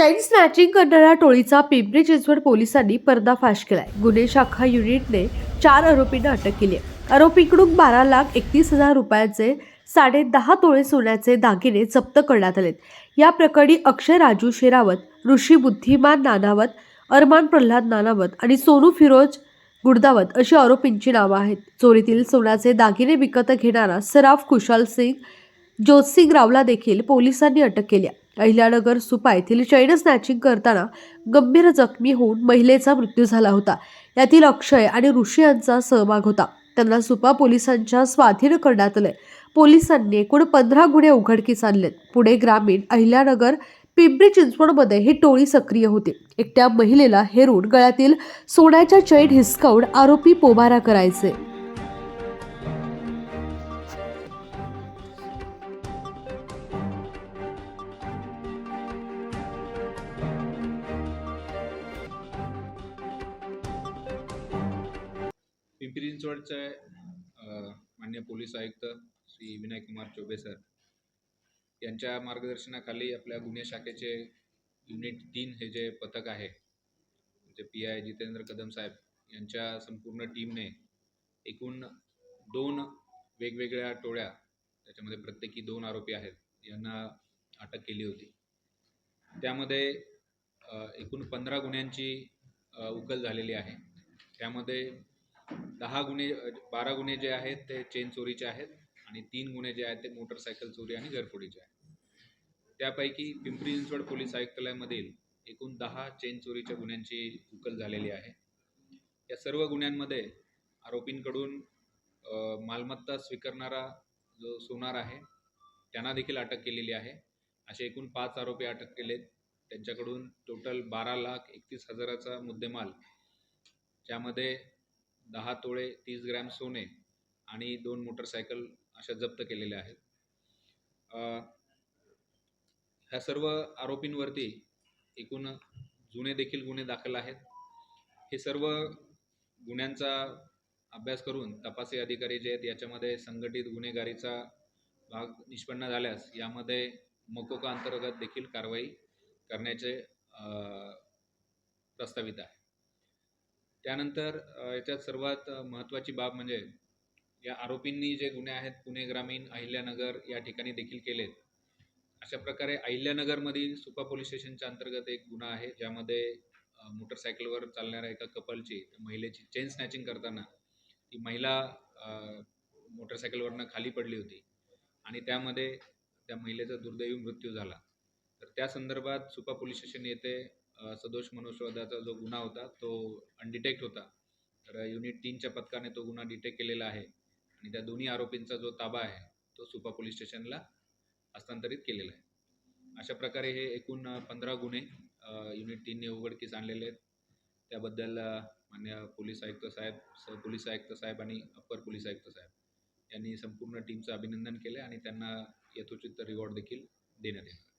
चैन snatching करणाऱ्या टोळीचा पिंपरी चिंचवड पोलिसांनी पर्दाफाश केलाय. गुन्हे शाखा युनिटने चार आरोपींना अटक केली आहे. आरोपीकडून बारा लाख एकतीस हजार रुपयांचे साडे दहा तोळे सोन्याचे दागिने जप्त करण्यात आलेत. या प्रकरणी अक्षय राजू शेरावत ऋषी बुद्धिमान नानावत अरमान प्रल्हाद नानावत आणि सोनू फिरोज गुडदावत अशी आरोपींची नावं आहेत. चोरीतील सोन्याचे दागिने विकत घेणारा सराफ कुशाल सिंग ज्योतसिंग रावला देखील पोलिसांनी अटक केली अहिल्यानगर सुपा येथील चैन स्नॅचिंग करताना गंभीर जखमी होऊन महिलेचा मृत्यू झाला होता. यातील अक्षय आणि ऋषी यांचा सहभाग होता. त्यांना सुपा पोलिसांच्या स्वाधीन करण्यात आले. पोलिसांनी एकूण पंधरा गुन्हे उघडकीस आणलेत. पुणे ग्रामीण अहिल्यानगर पिंपरी चिंचवडमध्ये ही टोळी सक्रिय होती. एकट्या महिलेला हेरून गळ्यातील सोन्याच्या चैन हिसकावून आरोपी पोबारा करायचे. पिंपरी चिंचवडचे मान्य पोलीस आयुक्त श्री विनय कुमार चौबे सर. यांच्या मार्गदर्शनाखाली आपल्या गुन्हे शाखेचे युनिट तीन हे जे पथक आहे जे पी आय जितेंद्र कदम साहेब यांच्या संपूर्ण टीमने एकूण दोन वेगवेगळ्या टोळ्या त्याच्यामध्ये प्रत्येकी दोन आरोपी आहेत यांना अटक केली होती. त्यामध्ये एकूण पंधरा गुन्ह्यांची उकल झालेली आहे. त्यामध्ये दहा गुन्हे बारा गुन्हे जे आहेत ते चेन चोरीचे आहेत आणि तीन गुन्हे जे आहेत ते मोटरसायकल चोरी आणि घरफोडीचे आहेत. त्यापैकी पिंपरी चिंचवड पोलीस आयुक्तालयामधील एकूण दहा चेन चोरीच्या गुन्ह्यांची उकल झालेली आहे. या सर्व गुन्ह्यांमध्ये आरोपींकडून मालमत्ता स्वीकारणारा जो सोनार आहे त्यांना देखील अटक केलेली आहे. असे एकूण पाच आरोपी अटक केलेत. त्यांच्याकडून टोटल बारा लाख एकतीस हजाराचा मुद्देमाल ज्यामध्ये दहा तोळे तीस ग्रॅम सोने आणि दोन मोटरसायकल अशा जप्त केलेल्या आहेत. ह्या सर्व आरोपींवरती एकूण जुने देखील गुन्हे दाखल आहेत. हे सर्व गुन्ह्यांचा अभ्यास करून तपासी अधिकारी जे आहेत याच्यामध्ये संघटित गुन्हेगारीचा भाग निष्पन्न झाल्यास यामध्ये मकोका अंतर्गत देखील कारवाई करण्याचे प्रस्तावित आहे. त्यानंतर याच्यात सर्वात महत्त्वाची बाब म्हणजे या आरोपींनी जे गुन्हे आहेत पुणे ग्रामीण अहिल्यानगर या ठिकाणी देखील केलेत. अशा प्रकारे अहिल्यानगरमधील सुपा पोलीस स्टेशनच्या अंतर्गत एक गुन्हा आहे ज्यामध्ये मोटरसायकलवर चालणाऱ्या एका कपलची महिलेची चेन स्नॅचिंग करताना ती महिला मोटरसायकलवरनं खाली पडली होती आणि त्यामध्ये त्या महिलेचा दुर्दैवी मृत्यू झाला. तर त्या संदर्भात सुपा पोलीस स्टेशन येथे सदोष मनुष्यवधाचा जो गुन्हा होता तो अनडिटेक्ट होता. तर युनिट तीनच्या पथकाने तो गुन्हा डिटेक्ट केलेला आहे. आणि त्या दोन्ही आरोपींचा जो ताबा आहे तो सुपा पोलीस स्टेशनला हस्तांतरित केलेला आहे. अशा प्रकारे हे एकूण पंधरा गुन्हे युनिट तीनने उघडकीस आणलेले आहेत. त्याबद्दल मान्य पोलीस आयुक्त साहेब सह पोलीस आयुक्त साहेब आणि अप्पर पोलीस आयुक्त साहेब यांनी संपूर्ण टीमचं अभिनंदन केलं आणि त्यांना यथोचित रिवॉर्ड देखील देण्यात येणार